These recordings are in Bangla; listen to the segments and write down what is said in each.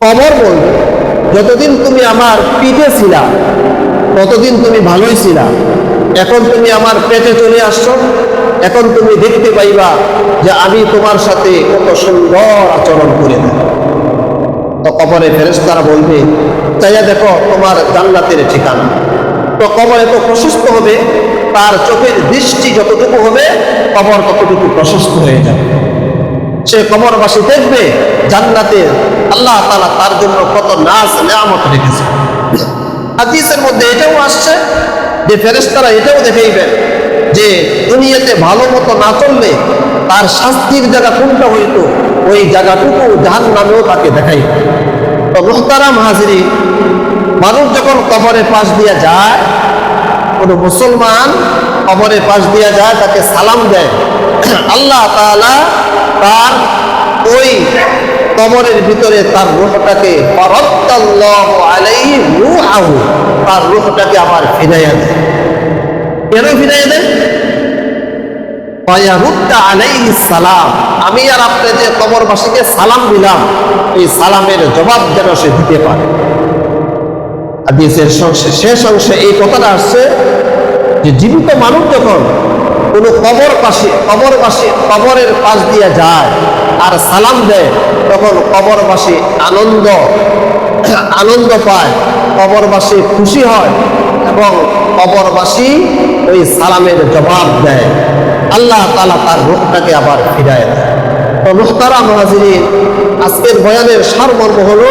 কবর বলবে, যতদিন তুমি আমার পিঠে ছিলা, ততদিন তুমি ভালোই ছিলা। এখন তুমি আমার পেটে চলে আসছো, এখন তুমি দেখতে পাইবা যে আমি তোমার সাথে কত সুন্দর আচরণ করে দেব তো কবরে ফেরেশতারা বলবে, চাইয়া দেখো তোমার জান্নাতের ঠিকানা। তো কবর এত প্রশস্ত হবে, তার চোখের দৃষ্টি যতটুকু হবে, কবর ততটুকু প্রশস্ত হয়ে যাবে। সে কমরবাসী দেখবে জান্নাতে আল্লাহ তালা তার জন্য কত নাচ নেয়ামত রেখেছে। হাদিসের মধ্যে এটাও আসছে যে ফেরেস্তারা এটাও দেখাইবেন যে দুনিয়াতে ভালো মতো না চললে তার শাস্তির জায়গা কোনটা হইতো? ওই জায়গাটুকু জাহান নামেও তাকে দেখাই তো মোহতারাম হাজিরি, মানুষ যখন কবরের পাশ দিয়া যায়, কোনো মুসলমান কবরের পাশ দিয়া যায়, তাকে সালাম দেয়। আল্লাহ তাআলা তার ওই কবরের ভিতরে তার রূহটাকে তার রূহটাকে আবার ফিরাইয়া দেয়। কেন ফিরাইয়া দেয়? সালাম, আমি আর আপনি যে কবরবাসীকে সালাম দিলাম, এই সালামের জবাব যেন সে দিতে পারে। শেষ অংশে এই কথাটা আসছে যে জীবিত মানুষ যখন কোনো কবর পাশে কবরবাসী কবরের পাশ দিয়ে যায় আর সালাম দেয়, তখন কবরবাসী আনন্দ আনন্দ পায় কবরবাসী খুশি হয় এবং কবরবাসী ওই সালামের জবাব দেয়। আল্লাহ তালা তার রূপটাকে আবার ফিরায় দেয়। তো মুখতারা মহাজির আজকের বয়ানের সারমর্ম হলো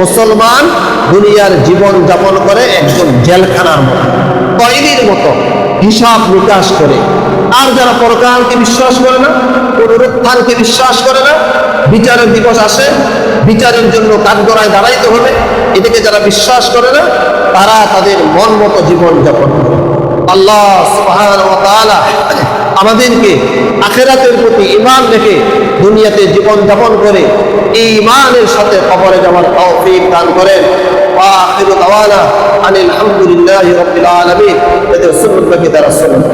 মুসলমান দুনিয়ার জীবন যাপন করে একজন জেলখানার মতো, কয়েদির মতো, হিসাব নিকাশ করে। আর যারা পরকালকে বিশ্বাস করে না, পুনরুত্থানকে বিশ্বাস করে না, বিচারের দিবস আসে, বিচারের জন্য কাঠগড়ায় দাঁড়াইতে হবে এটাকে যারা বিশ্বাস করে না, তারা তাদের মন মতো জীবন যাপন করে। আল্লাহ আমাদেরকে আখেরাতের প্রতি ইমান রেখে দুনিয়াতে জীবন যাপন করে এই ইমানের সাথে কবরে যাওয়ার তৌফিক দান করেন وآخر دعوانا أن الحمد لله رب العالمين এদের সুন্নত বাকি তারা সুন্নত